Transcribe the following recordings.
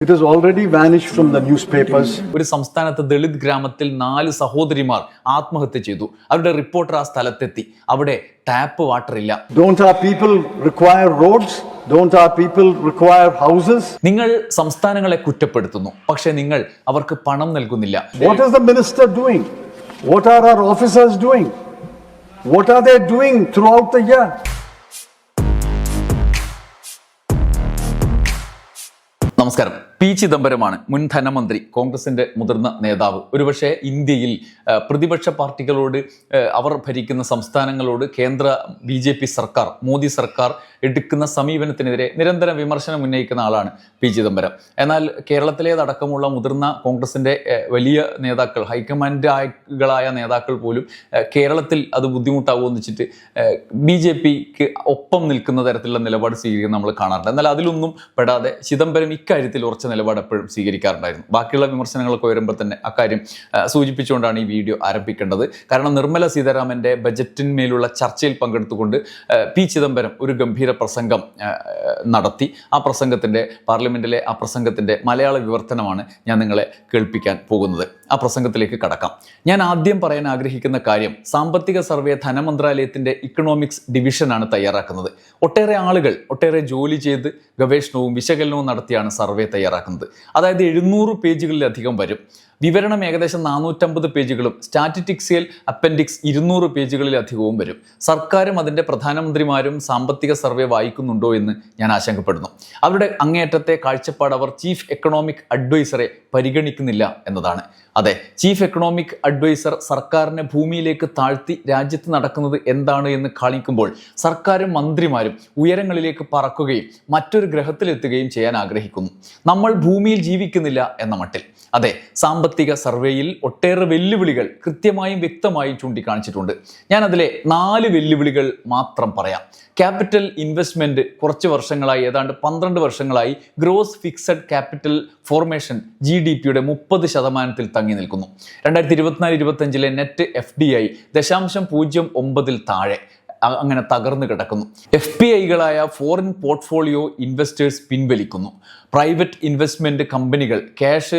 It has already vanished from the newspapers. ഒരു സംസ്ഥാനത്ത് ദളിത് ഗ്രാമത്തിൽ നാല് സഹോദരിമാർ ആത്മഹത്യ ചെയ്തു അവരുടെ റിപ്പോർട്ടർ ആ സ്ഥലത്തെത്തി അവിടെ ടാപ്പ് വാട്ടർ ഇല്ല Don't our people require roads? Don't our people require houses? നിങ്ങൾ സംസ്ഥാനങ്ങളെ കുറ്റപ്പെടുത്തുന്നു പക്ഷെ നിങ്ങൾ അവർക്ക് പണം നൽകുന്നില്ല What is the minister doing? What are our officers doing? What are they doing throughout the year? നമസ്കാരം പി ചിദംബരമാണ് മുൻ ധനമന്ത്രി കോൺഗ്രസിന്റെ മുതിർന്ന നേതാവ്. ഒരുപക്ഷെ ഇന്ത്യയിൽ പ്രതിപക്ഷ പാർട്ടികളോട് അവർ ഭരിക്കുന്ന സംസ്ഥാനങ്ങളോട് കേന്ദ്ര ബി സർക്കാർ മോദി സർക്കാർ എടുക്കുന്ന സമീപനത്തിനെതിരെ നിരന്തരം വിമർശനം ഉന്നയിക്കുന്ന ആളാണ് പി ചിദംബരം. എന്നാൽ കേരളത്തിലേതടക്കമുള്ള മുതിർന്ന കോൺഗ്രസിന്റെ വലിയ നേതാക്കൾ ഹൈക്കമാൻഡുകളായ നേതാക്കൾ പോലും കേരളത്തിൽ അത് ബുദ്ധിമുട്ടാവുമെന്ന് വെച്ചിട്ട് ബി ജെ പിക്ക് ഒപ്പം നിൽക്കുന്ന തരത്തിലുള്ള നിലപാട് സ്വീകരിക്കുന്ന നമ്മൾ കാണാറുണ്ട്. എന്നാൽ അതിലൊന്നും പെടാതെ ചിദംബരം ഇക്കാര്യത്തിൽ ഉറച്ച നിലപാട് എപ്പോഴും സ്വീകരിക്കാറുണ്ടായിരുന്നു. ബാക്കിയുള്ള വിമർശനങ്ങളൊക്കെ വരുമ്പോൾ തന്നെ അക്കാര്യം സൂചിപ്പിച്ചുകൊണ്ടാണ് ഈ വീഡിയോ ആരംഭിക്കേണ്ടത്. കാരണം നിർമ്മല സീതാരാമന്റെ ബജറ്റിന്മേലുള്ള ചർച്ചയിൽ പങ്കെടുത്തുകൊണ്ട് പി ചിദംബരം ഒരു ഗംഭീര പ്രസംഗം നടത്തി. ആ പ്രസംഗത്തിന്റെ പാർലമെന്റിലെ ആ പ്രസംഗത്തിന്റെ മലയാള വിവർത്തനമാണ് ഞാൻ നിങ്ങളെ കേൾപ്പിക്കാൻ പോകുന്നത്. ആ പ്രസംഗത്തിലേക്ക് കടക്കാം. ഞാൻ ആദ്യം പറയാൻ ആഗ്രഹിക്കുന്ന കാര്യം സാമ്പത്തിക സർവേ ധനമന്ത്രാലയത്തിന്റെ ഇക്കണോമിക്സ് ഡിവിഷനാണ് തയ്യാറാക്കുന്നത്. ഒട്ടേറെ ആളുകൾ ഒട്ടേറെ ജോലി ചെയ്ത് ഗവേഷണവും വിശകലനവും നടത്തിയാണ് സർവേ തയ്യാറാക്കുന്നത്. അതായത് എഴുന്നൂറ് പേജുകളിലധികം വരും. വിവരണം ഏകദേശം നാനൂറ്റമ്പത് പേജുകളും സ്റ്റാറ്റിറ്റിക്സിയൽ അപ്പൻഡിക്സ് ഇരുന്നൂറ് പേജുകളിലധികവും വരും. സർക്കാരും അതിന്റെ പ്രധാനമന്ത്രിമാരും സാമ്പത്തിക സർവേ വായിക്കുന്നുണ്ടോ എന്ന് ഞാൻ ആശങ്കപ്പെടുന്നു. അവരുടെ അങ്ങേയറ്റത്തെ കാഴ്ചപ്പാട് അവർ ചീഫ് എക്കണോമിക് അഡ്വൈസറെ പരിഗണിക്കുന്നില്ല എന്നതാണ്. അതെ ചീഫ് എക്കണോമിക് അഡ്വൈസർ സർക്കാരിനെ ഭൂമിയിലേക്ക് താഴ്ത്തി രാജ്യത്ത് നടക്കുന്നത് എന്താണ് എന്ന് കാണിക്കുമ്പോൾ സർക്കാരും മന്ത്രിമാരും ഉയരങ്ങളിലേക്ക് പറക്കുകയും മറ്റൊരു ഗ്രഹത്തിലെത്തുകയും ചെയ്യാൻ ആഗ്രഹിക്കുന്നു. നമ്മൾ ഭൂമിയിൽ ജീവിക്കുന്നില്ല എന്ന മട്ടിൽ. അതെ സാമ്പത്തിക സർവേയിൽ ഒട്ടേറെ വെല്ലുവിളികൾ കൃത്യമായും വ്യക്തമായും ചൂണ്ടിക്കാണിച്ചിട്ടുണ്ട്. ഞാൻ അതിലെ നാല് വെല്ലുവിളികൾ മാത്രം പറയാം. ക്യാപിറ്റൽ ഇൻവെസ്റ്റ്മെന്റ് കുറച്ച് വർഷങ്ങളായി ഏതാണ്ട് പന്ത്രണ്ട് വർഷങ്ങളായി gross fixed capital formation G D പിയുടെ മുപ്പത് ശതമാനത്തിൽ തങ്ങി നിൽക്കുന്നു. രണ്ടായിരത്തി ഇരുപത്തിനാല് ഇരുപത്തഞ്ചിലെ നെറ്റ് എഫ് ഡി ഐ ദശാംശം പൂജ്യം ഒമ്പതിൽ താഴെ അങ്ങനെ തകർന്നു കിടക്കുന്നു. എഫ് പി ഐകളായ ഫോറിൻ പോർട്ട്ഫോളിയോ ഇൻവെസ്റ്റേഴ്സ് പിൻവലിക്കുന്നു. പ്രൈവറ്റ് ഇൻവെസ്റ്റ്മെന്റ് കമ്പനികൾ ക്യാഷ്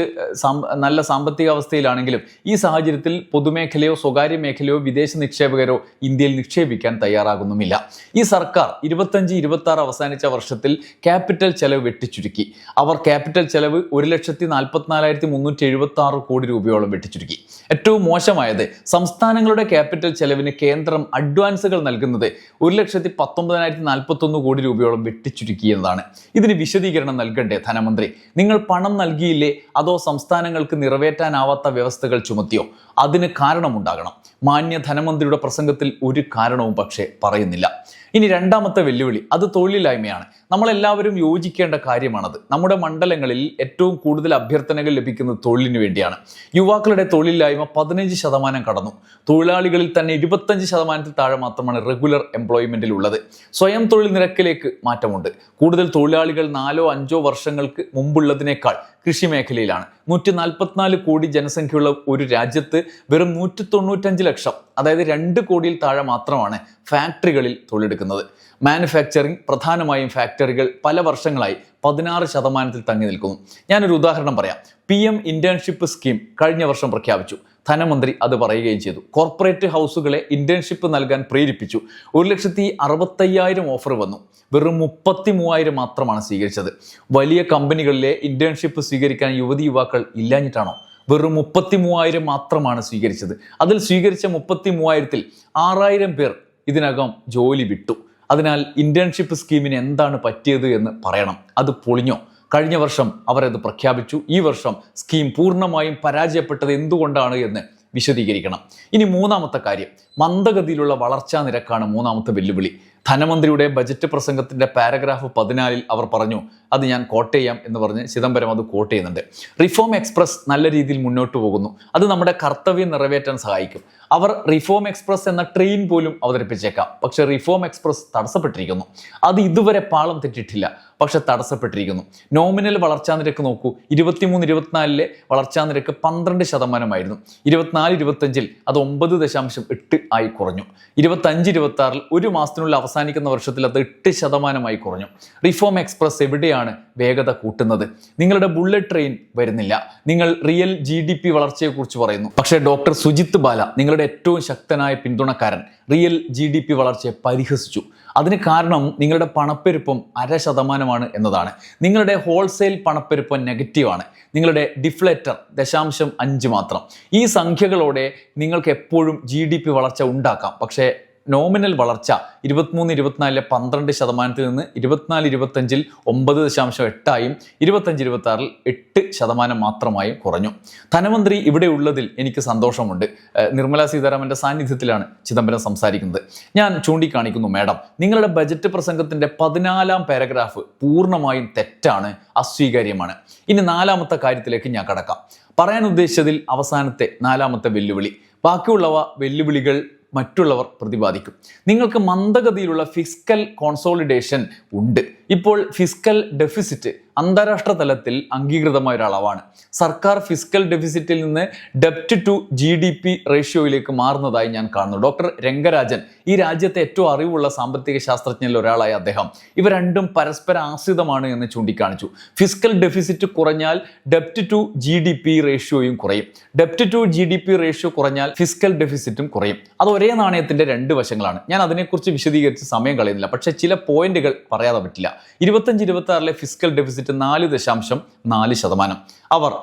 നല്ല സാമ്പത്തിക അവസ്ഥയിലാണെങ്കിലും ഈ സാഹചര്യത്തിൽ പൊതുമേഖലയോ സ്വകാര്യ മേഖലയോ വിദേശ നിക്ഷേപകരോ ഇന്ത്യയിൽ നിക്ഷേപിക്കാൻ തയ്യാറാകുന്നുമില്ല. ഈ സർക്കാർ ഇരുപത്തഞ്ച് ഇരുപത്തി ആറ് അവസാനിച്ച വർഷത്തിൽ ക്യാപിറ്റൽ ചെലവ് വെട്ടിച്ചുരുക്കി. അവർ ക്യാപിറ്റൽ ചെലവ് ഒരു ലക്ഷത്തി നാൽപ്പത്തിനാലായിരത്തി മുന്നൂറ്റി എഴുപത്തി ആറ് കോടി രൂപയോളം വെട്ടിച്ചുരുക്കി. ഏറ്റവും മോശമായത് സംസ്ഥാനങ്ങളുടെ ക്യാപിറ്റൽ ചെലവിന് കേന്ദ്രം അഡ്വാൻസുകൾ നൽകുന്നത് ഒരു ലക്ഷത്തി പത്തൊമ്പതിനായിരത്തി നാൽപ്പത്തൊന്ന് കോടി രൂപയോളം വെട്ടിച്ചുരുക്കി എന്നതാണ് ഇതിന് വിശദീകരണം നൽകണ്ടേ ധനമന്ത്രി നിങ്ങൾ പണം നൽകിയില്ലേ? അതോ സംസ്ഥാനങ്ങൾക്ക് നിറവേറ്റാനാവാത്ത വ്യവസ്ഥകൾ ചുമത്തിയോ? അതിന് കാരണമുണ്ടാകണം. മാന്യ ധനമന്ത്രിയുടെ പ്രസംഗത്തിൽ ഒരു കാരണവും പക്ഷേ പറയുന്നില്ല. ഇനി രണ്ടാമത്തെ വെല്ലുവിളി അത് തൊഴിലില്ലായ്മയാണ്. നമ്മളെല്ലാവരും യോജിക്കേണ്ട കാര്യമാണത്. നമ്മുടെ മണ്ഡലങ്ങളിൽ ഏറ്റവും കൂടുതൽ അഭ്യർത്ഥനകൾ ലഭിക്കുന്നത് തൊഴിലിന് വേണ്ടിയാണ്. യുവാക്കളുടെ തൊഴിലില്ലായ്മ പതിനഞ്ച് ശതമാനം കടന്നു. തൊഴിലാളികളിൽ തന്നെ ഇരുപത്തഞ്ച് ശതമാനത്തിൽ താഴെ മാത്രമാണ് റെഗുലർ എംപ്ലോയ്മെന്റിൽ ഉള്ളത് സ്വയം തൊഴിൽ നിരക്കിലേക്ക് മാറ്റമുണ്ട്. കൂടുതൽ തൊഴിലാളികൾ നാലോ അഞ്ചോ വർഷങ്ങൾക്ക് മുമ്പുള്ളതിനേക്കാൾ കൃഷി മേഖലയിലാണ് നൂറ്റി നാൽപ്പത്തിനാല് കോടി ജനസംഖ്യയുള്ള ഒരു രാജ്യത്ത് വെറും നൂറ്റി തൊണ്ണൂറ്റഞ്ച് ലക്ഷം അതായത് രണ്ട് കോടിയിൽ താഴെ മാത്രമാണ് ഫാക്ടറികളിൽ തൊഴിലെടുക്കുന്നത്. മാനുഫാക്ചറിംഗ് പ്രധാനമായും ഫാക്ടറികൾ പല വർഷങ്ങളായി പതിനാറ് ശതമാനത്തിൽ തങ്ങി നിൽക്കുന്നു. ഞാനൊരു ഉദാഹരണം പറയാം. പി എം ഇന്റേൺഷിപ്പ് സ്കീം കഴിഞ്ഞ വർഷം പ്രഖ്യാപിച്ചു. ധനമന്ത്രി അത് പറയുകയും ചെയ്തു. കോർപ്പറേറ്റ് ഹൗസുകളെ ഇന്റേൺഷിപ്പ് നൽകാൻ പ്രേരിപ്പിച്ചു. ഒരു ലക്ഷത്തി അറുപത്തയ്യായിരം ഓഫർ വന്നു. വെറും മുപ്പത്തി മൂവായിരം മാത്രമാണ് സ്വീകരിച്ചത്. വലിയ കമ്പനികളിലെ ഇന്റേൺഷിപ്പ് സ്വീകരിക്കാൻ യുവതി യുവാക്കൾ ഇല്ലാഞ്ഞിട്ടാണോ? വെറും മുപ്പത്തി മൂവായിരം മാത്രമാണ് സ്വീകരിച്ചത്. അതിൽ സ്വീകരിച്ച മുപ്പത്തി മൂവായിരത്തിൽ ആറായിരം പേർ ഇതിനകം ജോലി വിട്ടു. അതിനാൽ ഇന്റേൺഷിപ്പ് സ്കീമിന് എന്താണ് പറ്റിയത് എന്ന് പറയണം. അത് പൊളിഞ്ഞോ? കഴിഞ്ഞ വർഷം അവരത് പ്രഖ്യാപിച്ചു. ഈ വർഷം സ്കീം പൂർണമായും പരാജയപ്പെട്ടത് എന്തുകൊണ്ടാണ് എന്ന് വിശദീകരിക്കണം. ഇനി മൂന്നാമത്തെ കാര്യം. മന്ദഗതിയിലുള്ള വളർച്ചാ നിരക്കാണ് മൂന്നാമത്തെ വെല്ലുവിളി. ധനമന്ത്രിയുടെ ബജറ്റ് പ്രസംഗത്തിന്റെ പാരഗ്രാഫ് പതിനാലിൽ അവർ പറഞ്ഞു അത് ഞാൻ കോട്ട് ചെയ്യാം എന്ന് പറഞ്ഞ് ചിദംബരം അത് കോട്ട് ചെയ്യുന്നുണ്ട്. റിഫോം എക്സ്പ്രസ് നല്ല രീതിയിൽ മുന്നോട്ട് പോകുന്നു. അത് നമ്മുടെ കർത്തവ്യം നിറവേറ്റാൻ സഹായിക്കും. അവർ റിഫോം എക്സ്പ്രസ് എന്ന ട്രെയിൻ പോലും അവതരിപ്പിച്ചേക്കാം. പക്ഷെ റിഫോം എക്സ്പ്രസ് തടസ്സപ്പെട്ടിരിക്കുന്നു. അത് ഇതുവരെ പാളം തെറ്റിട്ടില്ല. പക്ഷെ തടസ്സപ്പെട്ടിരിക്കുന്നു. നോമിനൽ വളർച്ചാ നിരക്ക് നോക്കൂ. ഇരുപത്തിമൂന്ന് ഇരുപത്തിനാലിലെ വളർച്ചാ നിരക്ക് പന്ത്രണ്ട് ശതമാനമായിരുന്നു. ഇരുപത്തിനാല് ഇരുപത്തഞ്ചിൽ അത് ഒമ്പത് ദശാംശം എട്ട് ആയി കുറഞ്ഞു. ഇരുപത്തഞ്ച് ഇരുപത്തി ആറിൽ ഒരു മാസത്തിനുള്ളിൽ അവസാനിക്കുന്ന വർഷത്തിൽ അത് എട്ട് ശതമാനമായി കുറഞ്ഞു. റിഫോം എക്സ്പ്രസ് എവിടെയാണ് വേഗത കൂട്ടുന്നത്? നിങ്ങളുടെ ബുള്ളറ്റ് ട്രെയിൻ വരുന്നില്ല. നിങ്ങൾ റിയൽ ജി ഡി പി വളർച്ചയെക്കുറിച്ച് പറയുന്നു. പക്ഷേ ഡോക്ടർ സുജിത് ബാല നിങ്ങളുടെ ഏറ്റവും ശക്തനായ പിന്തുണക്കാരൻ റിയൽ ജി ഡി പി വളർച്ചയെ പരിഹസിച്ചു. അതിന് കാരണം നിങ്ങളുടെ പണപ്പെരുപ്പം അര ശതമാനമാണ് എന്നതാണ്. നിങ്ങളുടെ ഹോൾസെയിൽ പണപ്പെരുപ്പം നെഗറ്റീവാണ് നിങ്ങളുടെ ഡിഫ്ലേറ്റർ ദശാംശം അഞ്ച് മാത്രം. ഈ സംഖ്യകളോടെ നിങ്ങൾക്ക് എപ്പോഴും ജി വളർച്ച ഉണ്ടാക്കാം. പക്ഷേ നോമിനൽ വളർച്ച ഇരുപത്തിമൂന്ന് ഇരുപത്തിനാലിലെ പന്ത്രണ്ട് ശതമാനത്തിൽ നിന്ന് ഇരുപത്തിനാല് ഇരുപത്തഞ്ചിൽ ഒമ്പത് ദശാംശം എട്ടായും ഇരുപത്തഞ്ച് ഇരുപത്തി ആറിൽ എട്ട് ശതമാനം മാത്രമായും കുറഞ്ഞു. ധനമന്ത്രി ഇവിടെ ഉള്ളതിൽ എനിക്ക് സന്തോഷമുണ്ട്. നിർമ്മല സീതാരാമന്റെ സാന്നിധ്യത്തിലാണ് ചിദംബരം സംസാരിക്കുന്നത്. ഞാൻ ചൂണ്ടിക്കാണിക്കുന്നു മാഡം നിങ്ങളുടെ ബജറ്റ് പ്രസംഗത്തിന്റെ പതിനാലാം പാരഗ്രാഫ് പൂർണമായും തെറ്റാണ് അസ്വീകാര്യമാണ്. ഇനി നാലാമത്തെ കാര്യത്തിലേക്ക് ഞാൻ കടക്കാം. പറയാൻ ഉദ്ദേശിച്ചതിൽ അവസാനത്തെ നാലാമത്തെ വെല്ലുവിളി. ബാക്കിയുള്ളവ വെല്ലുവിളികൾ മറ്റുള്ളവർ പ്രതിപാദിക്കും. നിങ്ങൾക്ക് മന്ദഗതിയിലുള്ള ഫിസ്ക്കൽ കോൺസോളിഡേഷൻ ഉണ്ട്. ഇപ്പോൾ ഫിസ്ക്കൽ ഡെഫിസിറ്റ് അന്താരാഷ്ട്ര തലത്തിൽ അംഗീകൃതമായ ഒരു അളവാണ് സർക്കാർ ഫിസിക്കൽ ഡെഫിസിറ്റിൽ നിന്ന് ഡെപ്റ്റ് ടു ജി ഡി പി റേഷ്യോയിലേക്ക് മാറുന്നതായി ഞാൻ കാണുന്നു. ഡോക്ടർ രംഗരാജൻ ഈ രാജ്യത്തെ ഏറ്റവും അറിവുള്ള സാമ്പത്തിക ശാസ്ത്രജ്ഞരിൽ ഒരാളായ അദ്ദേഹം. ഇവ രണ്ടും പരസ്പര ആശ്രിതമാണ് എന്ന് ചൂണ്ടിക്കാണിച്ചു. ഫിസിക്കൽ ഡെഫിസിറ്റ് കുറഞ്ഞാൽ ഡെപ്റ്റ് ടു ജി ഡി പി റേഷ്യോയും കുറയും. ഡെപ്റ്റ് to G D P ratio കുറഞ്ഞാൽ ഫിസിക്കൽ ഡെഫിസിറ്റും കുറയും. അത് ഒരേ നാണയത്തിന്റെ രണ്ട് വശങ്ങളാണ്. ഞാൻ അതിനെക്കുറിച്ച് വിശദീകരിച്ച് സമയം കളയുന്നില്ല. പക്ഷേ ചില പോയിന്റുകൾ പറയാതെ പറ്റില്ല. ഇരുപത്തഞ്ച് ഇരുപത്തി ആറിലെ ഫിസിക്കൽ ഡെഫിസിറ്റ് നാല് ദശാംശം നാല് ശതമാനം. അവർ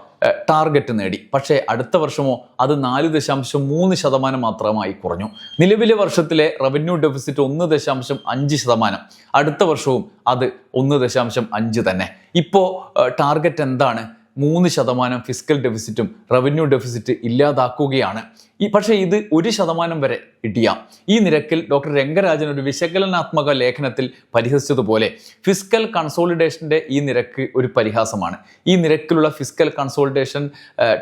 ടാർഗറ്റ് നേടി. പക്ഷേ അടുത്ത വർഷമോ അത് നാല് ദശാംശം മൂന്ന് ശതമാനം മാത്രമായി കുറഞ്ഞു. നിലവിലെ വർഷത്തിലെ റവന്യൂ ഡെഫിസിറ്റ് ഒന്ന് ദശാംശം അഞ്ച് ശതമാനം. അടുത്ത വർഷവും അത് ഒന്ന് ദശാംശം അഞ്ച് തന്നെ. ഇപ്പോൾ ടാർഗറ്റ് എന്താണ്? മൂന്ന് ശതമാനം ഫിസിക്കൽ ഡെഫിസിറ്റും റവന്യൂ ഡെഫിസിറ്റ് ഇല്ലാതാക്കുകയാണ്. ഈ പക്ഷേ ഇത് ഒരു ശതമാനം വരെ ഇടിയാം. ഈ നിരക്കിൽ ഡോക്ടർ രംഗരാജൻ ഒരു വിശകലനാത്മക ലേഖനത്തിൽ പരിഹസിച്ചതുപോലെ ഫിസിക്കൽ കൺസോളിഡേഷന്റെ ഈ നിരക്ക് ഒരു പരിഹാസമാണ്. ഈ നിരക്കിലുള്ള ഫിസിക്കൽ കൺസോളിഡേഷൻ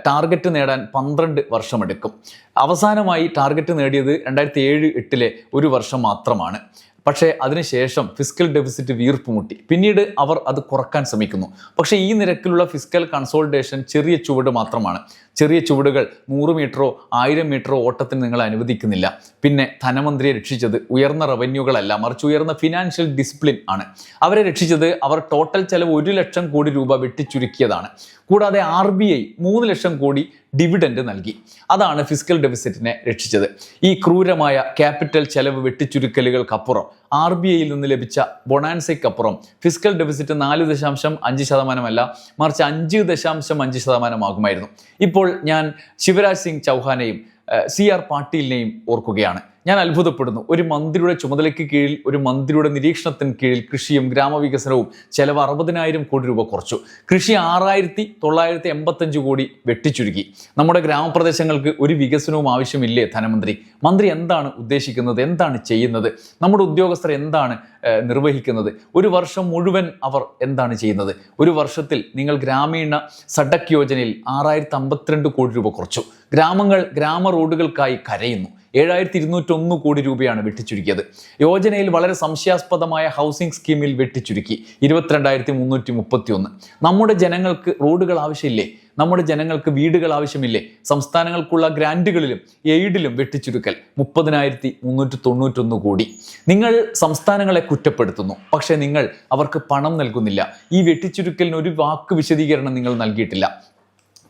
ടാർഗറ്റ് നേടാൻ പന്ത്രണ്ട് വർഷമെടുക്കും. അവസാനമായി ടാർഗറ്റ് നേടിയത് രണ്ടായിരത്തി ഏഴ് എട്ടിലെ ഒരു വർഷം മാത്രമാണ്. പക്ഷേ അതിനുശേഷം ഫിസ്ക്കൽ ഡെഫിസിറ്റ് വീർപ്പ് മുട്ടി. പിന്നീട് അവർ അത് കുറയ്ക്കാൻ ശ്രമിക്കുന്നു. പക്ഷേ ഈ നിരക്കിലുള്ള ഫിസ്ക്കൽ കൺസോൾട്ടേഷൻ ചെറിയ ചുവട് മാത്രമാണ്. ചെറിയ ചുവടുകൾ നൂറ് മീറ്ററോ ആയിരം മീറ്ററോ ഓട്ടത്തിന് നിങ്ങൾ അനുവദിക്കുന്നില്ല. പിന്നെ ധനമന്ത്രിയെ രക്ഷിച്ചത് ഉയർന്ന റവന്യൂകളല്ല മറിച്ച് ഉയർന്ന ഫിനാൻഷ്യൽ ഡിസിപ്ലിൻ ആണ്. അവരെ രക്ഷിച്ചത് അവർ ടോട്ടൽ ചെലവ് ഒരു ലക്ഷം കോടി രൂപ വെട്ടിച്ചുരുക്കിയതാണ്. കൂടാതെ ആർ ബി ഐ മൂന്ന് ലക്ഷം കോടി ഡിവിഡൻഡ് നൽകി. അതാണ് ഫിസിക്കൽ ഡെഫിസിറ്റിനെ രക്ഷിച്ചത്. ഈ ക്രൂരമായ ക്യാപിറ്റൽ ചെലവ് വെട്ടിച്ചുരുക്കലുകൾക്കപ്പുറം ആർ ബി ഐയിൽ നിന്ന് ലഭിച്ച ബൊണാൻസയ്ക്കപ്പുറം ഫിസിക്കൽ ഡെഫിസിറ്റ് നാല് ദശാംശം അഞ്ച് ശതമാനമല്ല മറിച്ച് അഞ്ച് ദശാംശം അഞ്ച് ശതമാനമാകുമായിരുന്നു. ഇപ്പോൾ ഞാൻ ശിവരാജ് സിംഗ് ചൗഹാനെയും സി ആർ പാട്ടീലിനെയും ഓർക്കുകയാണ്. ഞാൻ അത്ഭുതപ്പെടുന്നു. ഒരു മന്ത്രിയുടെ ചുമതലയ്ക്ക് കീഴിൽ ഒരു മന്ത്രിയുടെ നിരീക്ഷണത്തിന് കീഴിൽ കൃഷിയും ഗ്രാമവികസനവും ചെലവ് അറുപതിനായിരം കോടി രൂപ കുറച്ചു. കൃഷി ആറായിരത്തി തൊള്ളായിരത്തി എൺപത്തഞ്ച് കോടി വെട്ടിച്ചുരുക്കി. നമ്മുടെ ഗ്രാമപ്രദേശങ്ങൾക്ക് ഒരു വികസനവും ആവശ്യമില്ലേ ധനമന്ത്രി? മന്ത്രി എന്താണ് ഉദ്ദേശിക്കുന്നത്? എന്താണ് ചെയ്യുന്നത്? നമ്മുടെ ഉദ്യോഗസ്ഥർ എന്താണ് നിർവഹിക്കുന്നത്? ഒരു വർഷം മുഴുവൻ അവർ എന്താണ് ചെയ്യുന്നത്? ഒരു വർഷത്തിൽ നിങ്ങൾ ഗ്രാമീണ സഡക് യോജനയിൽ ആറായിരത്തി അമ്പത്തിരണ്ട് കോടി രൂപ കുറച്ചു. ഗ്രാമങ്ങൾ ഗ്രാമ റോഡുകൾക്കായി കരയുന്നു. ഏഴായിരത്തി ഇരുന്നൂറ്റൊന്ന് കോടി രൂപയാണ് വെട്ടിച്ചുരുക്കിയത്. യോജനയിൽ വളരെ സംശയാസ്പദമായ ഹൗസിംഗ് സ്കീമിൽ വെട്ടിച്ചുരുക്കി. ഇരുപത്തിരണ്ടായിരത്തി മുന്നൂറ്റി മുപ്പത്തി ഒന്ന് നമ്മുടെ ജനങ്ങൾക്ക് റോഡുകൾ ആവശ്യമില്ലേ? നമ്മുടെ ജനങ്ങൾക്ക് വീടുകൾ ആവശ്യമില്ലേ? സംസ്ഥാനങ്ങൾക്കുള്ള ഗ്രാന്റുകളിലും എയ്ഡിലും വെട്ടിച്ചുരുക്കൽ മുപ്പതിനായിരത്തി മുന്നൂറ്റി തൊണ്ണൂറ്റൊന്ന് കോടി. നിങ്ങൾ സംസ്ഥാനങ്ങളെ കുറ്റപ്പെടുത്തുന്നു. പക്ഷേ നിങ്ങൾ അവർക്ക് പണം നൽകുന്നില്ല. ഈ വെട്ടിച്ചുരുക്കലിന് ഒരു വാക്ക് വിശദീകരണം നിങ്ങൾ നൽകിയിട്ടില്ല.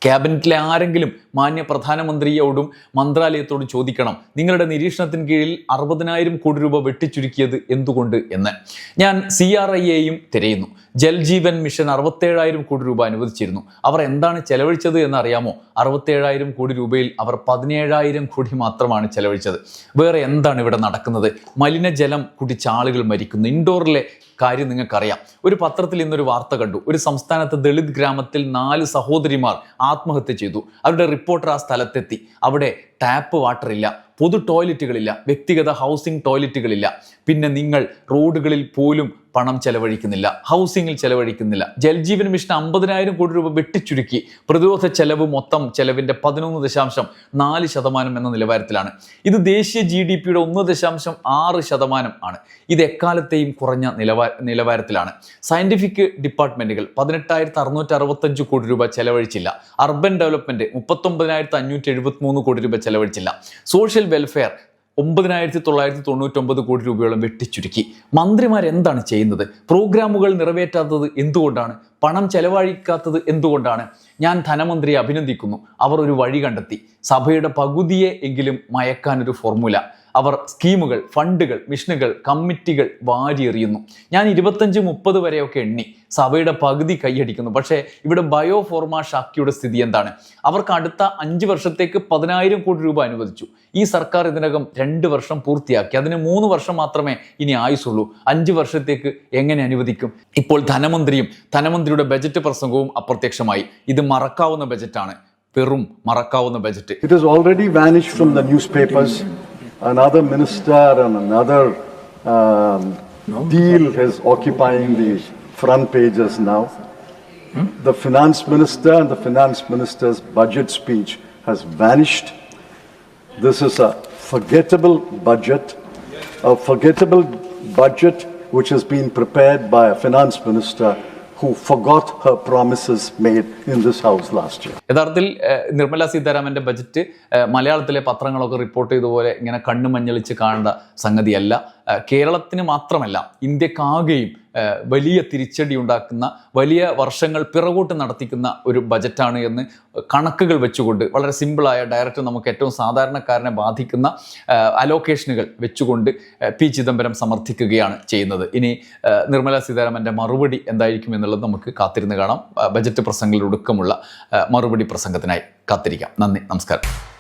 ക്യാബിനറ്റിലെ ആരെങ്കിലും മാന്യ പ്രധാനമന്ത്രിയോടും മന്ത്രാലയത്തോടും ചോദിക്കണം നിങ്ങളുടെ നിരീക്ഷണത്തിന് കീഴിൽ അറുപതിനായിരം കോടി രൂപ വെട്ടിച്ചുരുക്കിയത് എന്തുകൊണ്ട് എന്ന്. ഞാൻ സി ആർ ഐ എയും തിരയുന്നു ജൽജീവൻ മിഷൻ അറുപത്തേഴായിരം കോടി രൂപ അനുവദിച്ചിരുന്നു. അവർ എന്താണ് ചെലവഴിച്ചത് എന്നറിയാമോ? അറുപത്തേഴായിരം കോടി രൂപയിൽ അവർ പതിനേഴായിരം കോടി മാത്രമാണ് ചെലവഴിച്ചത്. വേറെ എന്താണ് ഇവിടെ നടക്കുന്നത്? മലിനജലം കുടിച്ച ആളുകൾ മരിക്കുന്നു. ഇൻഡോറിലെ കാര്യം നിങ്ങൾക്കറിയാം. ഒരു പത്രത്തിൽ ഇന്നൊരു വാർത്ത കണ്ടു. ഒരു സംസ്ഥാനത്ത് ദളിത് ഗ്രാമത്തിൽ നാല് സഹോദരിമാർ ആത്മഹത്യ ചെയ്തു. അവരുടെ റിപ്പോർട്ടർ ആ സ്ഥലത്തെത്തി. അവിടെ ടാപ്പ് വാട്ടർ ഇല്ല പൊതു ടോയ്ലറ്റുകളില്ല വ്യക്തിഗത ഹൗസിംഗ് ടോയ്ലറ്റുകളില്ല പിന്നെ നിങ്ങൾ റോഡുകളിൽ പോലും പണം ചെലവഴിക്കുന്നില്ല ഹൗസിംഗിൽ ചെലവഴിക്കുന്നില്ല. ജൽജീവൻ മിഷൻ അമ്പതിനായിരം കോടി രൂപ വെട്ടിച്ചുരുക്കി. പ്രതിരോധ ചെലവ് മൊത്തം ചെലവിന്റെ പതിനൊന്ന് ദശാംശം നാല് ശതമാനം എന്ന നിലവാരത്തിലാണ്. ഇത് ദേശീയ ജി ഡി പിയുടെ ഒന്ന് ദശാംശം ആറ് ശതമാനം ആണ്. ഇത് എക്കാലത്തെയും കുറഞ്ഞ നിലവാര നിലവാരത്തിലാണ്. സയന്റിഫിക് ഡിപ്പാർട്ട്മെന്റുകൾ പതിനെട്ടായിരത്തി അറുന്നൂറ്റി അറുപത്തഞ്ച് കോടി രൂപ ചെലവഴിച്ചില്ല. അർബൻ ഡെവലപ്മെന്റ് മുപ്പത്തൊമ്പതിനായിരത്തി അഞ്ഞൂറ്റി എഴുപത്തി മൂന്ന് കോടി രൂപ ചെലവഴിച്ചില്ല. സോഷ്യൽ വെൽഫെയർ ഒമ്പതിനായിരത്തി തൊള്ളായിരത്തി തൊണ്ണൂറ്റൊമ്പത് കോടി രൂപയോളം വെട്ടിച്ചുരുക്കി. മന്ത്രിമാർ എന്താണ് ചെയ്യുന്നത്? പ്രോഗ്രാമുകൾ നിറവേറ്റാത്തത് എന്തുകൊണ്ടാണ്? പണം ചെലവഴിക്കാത്തത് എന്തുകൊണ്ടാണ്? ഞാൻ ധനമന്ത്രിയെ അഭിനന്ദിക്കുന്നു. അവർ ഒരു വഴി കണ്ടെത്തി. സഭയുടെ പകുതിയെ എങ്കിലും മയക്കാനൊരു ഫോർമുല. അവർ സ്കീമുകൾ ഫണ്ടുകൾ മിഷനുകൾ കമ്മിറ്റികൾ വാരിയെറിയുന്നു. ഞാൻ ഇരുപത്തഞ്ച് മുപ്പത് വരെയൊക്കെ എണ്ണി സഭയുടെ പകുതി കൈയടിക്കുന്നു. പക്ഷേ ഇവിടെ ബയോഫോർമ ഷാക്കിയുടെ സ്ഥിതി എന്താണ്? അവർക്ക് അടുത്ത അഞ്ച് വർഷത്തേക്ക് പതിനായിരം കോടി രൂപ അനുവദിച്ചു. ഈ സർക്കാർ ഇതിനകം രണ്ട് വർഷം പൂർത്തിയാക്കി. അതിന് മൂന്ന് വർഷം മാത്രമേ ഇനി ആയുസുള്ളൂ. അഞ്ച് വർഷത്തേക്ക് എങ്ങനെ അനുവദിക്കും? ഇപ്പോൾ ധനമന്ത്രിയും ധനമന്ത്രിയുടെ ബജറ്റ് പ്രസംഗവും അപ്രത്യക്ഷമായി. ഇത് മറക്കാവുന്ന ബജറ്റാണ്. വെറും മറക്കാവുന്ന budget. It already vanish from the news newspapers. Another minister and another um, deal is occupying the front pages now. The finance minister and the finance minister's budget speech has vanished. This is a forgettable budget, a forgettable budget which has been prepared by a finance minister who forgot her promises made in this house last year. യഥാർത്ഥത്തിൽ Nirmala സീതാരാമന്റെ budget മലയാളത്തിലെ പത്രങ്ങളൊക്കെ report ചെയ്തതുപോലെ ഇങ്ങനെ കണ്ണു മഞ്ഞളിച്ച് കാണേണ്ട സംഗതിയല്ല കേരളത്തിന് മാത്രമല്ല ഇന്ത്യക്കാകെയും വലിയ തിരിച്ചടി ഉണ്ടാക്കുന്ന വലിയ വർഷങ്ങൾ പിറകോട്ട് നടത്തിക്കുന്ന ഒരു ബജറ്റാണ് എന്ന് കണക്കുകൾ വെച്ചുകൊണ്ട് വളരെ സിമ്പിളായ ഡയറക്റ്റ് നമുക്ക് ഏറ്റവും സാധാരണക്കാരനെ ബാധിക്കുന്ന അലോക്കേഷനുകൾ വെച്ചുകൊണ്ട് പി ചിദംബരം സമർത്ഥിക്കുകയാണ് ചെയ്യുന്നത്. ഇനി നിർമ്മലാ സീതാരാമന്റെ മറുപടി എന്തായിരിക്കും എന്നുള്ളത് നമുക്ക് കാത്തിരുന്ന് കാണാം. ബജറ്റ് പ്രസംഗങ്ങളിലൊടുക്കമുള്ള മറുപടി പ്രസംഗത്തിനായി കാത്തിരിക്കാം. നന്ദി നമസ്കാരം.